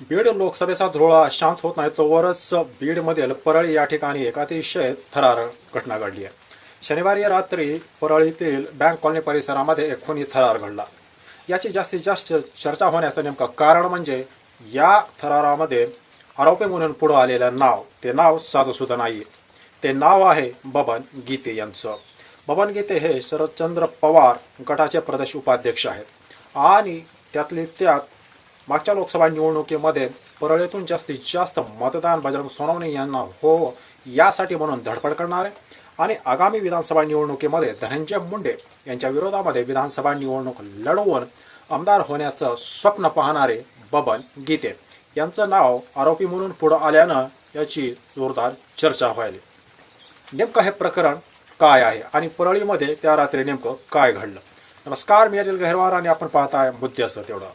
बीड लोकसभेचा धुळा शांत होत नाही तोवरच बीडमधील परळी या ठिकाणी एक अतिशय थरार घटना घडली आहे. शनिवारी रात्री परळीतील बँक कॉलनी परिसरामध्ये एक खुनी थरार घडला. याची जास्तीत जास्त चर्चा होण्याचं नेमकं कारण म्हणजे या थरारामध्ये आरोपी म्हणून पुढं आलेलं नाव ते नाव साधूसुद्धा नाही ते नाव आहे बबन गीते यांचं. बबन गीते हे शरदचंद्र पवार गटाचे प्रदेश उपाध्यक्ष आहेत. आणि त्यातले त्यात मागच्या लोकसभा निवडणुकीमध्ये परळीतून जास्तीत जास्त मतदान बजरंग सोनवणे यांना हो यासाठी म्हणून धडपड करणारे आणि आगामी विधानसभा निवडणुकीमध्ये धनंजय मुंडे यांच्या विरोधामध्ये विधानसभा निवडणूक लढवून आमदार होण्याचं स्वप्न पाहणारे बबन गीते. यांचं नाव आरोपी म्हणून पुढं आल्यानं याची जोरदार चर्चा व्हायली नेमकं हे प्रकरण काय आहे आणि परळीमध्ये त्या रात्री नेमकं काय घडलं? नमस्कार मी अनिल गहरवार आणि आपण पाहताय मुद्द्याचं तेवढं.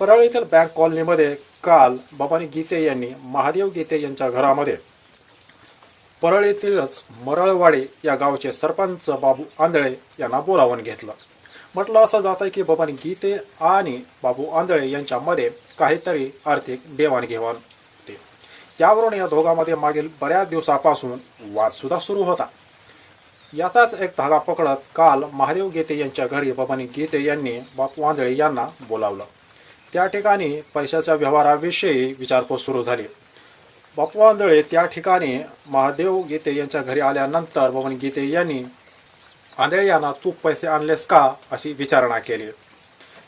परळीतील बँक कॉलनीमध्ये काल बाबानी गीते यांनी महादेव गीते यांच्या घरामध्ये परळीतीलच मरळवाडी या गावचे सरपंच बाबू आंधळे यांना बोलावून घेतलं. म्हटलं असं जातं की बाबानी गीते आणि बाबू आंधळे यांच्यामध्ये काहीतरी आर्थिक देवाणघेवाण होते. यावरून या दोघांमध्ये मागील बऱ्याच दिवसापासून वादसुद्धा सुरू होता. याचाच एक धागा पकडत काल महादेव गीते यांच्या घरी बाबानी गीते यांनी बापू आंधळे यांना बोलावलं. त्या ठिकाणी पैशाच्या व्यवहाराविषयी विचारपूस सुरू झाली. बापू आंधळे त्या ठिकाणी महादेव गीते यांच्या घरी आल्यानंतर बबन गीते यांनी आंधळे यांना तू पैसे आणलेस का? अशी विचारणा केली.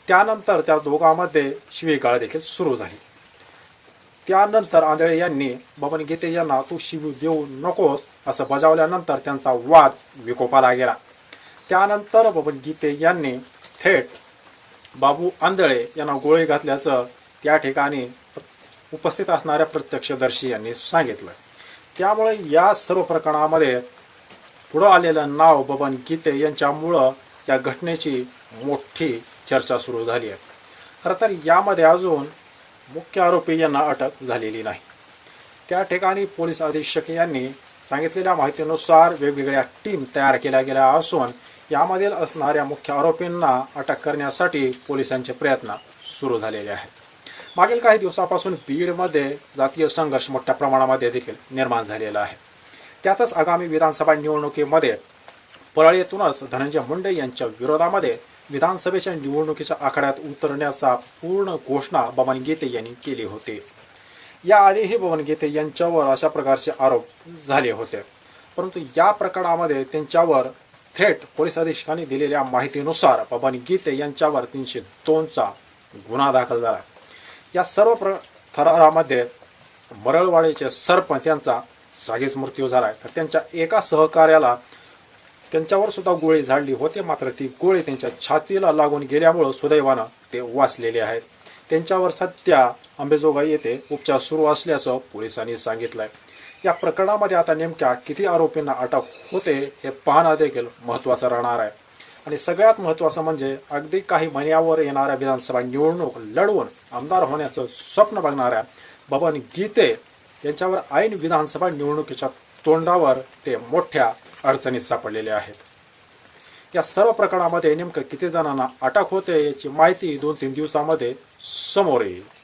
त्यानंतर त्या दोघांमध्ये शिवीगाळ देखील सुरू झाली. त्यानंतर आंधळे यांनी बबन गीते यांना तू शिवी देऊ नकोस असं बजावल्यानंतर त्यांचा वाद विकोपाला गेला. त्यानंतर बबन गीते यांनी थेट बाबू आंधळे यांना गोळी घातल्याचं त्या ठिकाणी उपस्थित असणाऱ्या प्रत्यक्षदर्शी यांनी सांगितलं. त्यामुळे या सर्व प्रकरणामध्ये पुढं आलेलं नाव बबन गीते यांच्यामुळं या घटनेची मोठी चर्चा सुरू झाली आहे. खरं तर यामध्ये अजून मुख्य आरोपी यांना अटक झालेली नाही. त्या ठिकाणी पोलीस अधीक्षक यांनी सांगितलेल्या माहितीनुसार वेगवेगळ्या टीम तयार केल्या गेल्या असून यामधील असणाऱ्या मुख्य आरोपींना अटक करण्यासाठी पोलिसांचे प्रयत्न सुरू झालेले आहेत. मागील काही दिवसापासून बीडमध्ये जातीय संघर्ष मोठ्या प्रमाणामध्ये देखील निर्माण झालेला आहे. त्यातच आगामी विधानसभा निवडणुकीमध्ये परळीतूनच धनंजय मुंडे यांच्या विरोधामध्ये विधानसभेच्या निवडणुकीच्या आखाड्यात उतरण्याचा पूर्ण घोषणा बबन गीते यांनी केली होती. याआधीही बबन गीते यांच्यावर अशा प्रकारचे आरोप झाले होते. परंतु या प्रकरणामध्ये त्यांच्यावर थेट पोलीस अधीक्षकांनी दिलेल्या माहितीनुसार बबन गीते यांच्यावर तीनशे दोनचा गुन्हा दाखल झाला. या सर्व प्र थरारामध्ये मरळवाडीचे सरपंच यांचा जागीच मृत्यू आहे तर त्यांच्या एका सहकार्याला त्यांच्यावर सुद्धा गोळी झाडली होती. मात्र ती गोळी त्यांच्या छातीला लागून गेल्यामुळं सुदैवानं ते वाचलेले आहेत. त्यांच्यावर सध्या अंबेजोगाई येथे उपचार सुरू असल्याचं पोलिसांनी सांगितलं आहे या प्रकरणामध्ये आता नेमक्या किती आरोपींना अटक होते हे पाहणं देखील महत्त्वाचं राहणार आहे. आणि सगळ्यात महत्त्वाचं म्हणजे अगदी काही महिन्यावर येणाऱ्या विधानसभा निवडणूक लढवून आमदार होण्याचं स्वप्न बघणाऱ्या बबन गीते यांच्यावर ऐन विधानसभा निवडणुकीच्या तोंडावर ते मोठ्या अडचणीत सापडलेले आहेत. या सर्व प्रकरणामध्ये नेमकं किती जणांना अटक होते याची माहिती दोन तीन दिवसामध्ये समोर येईल.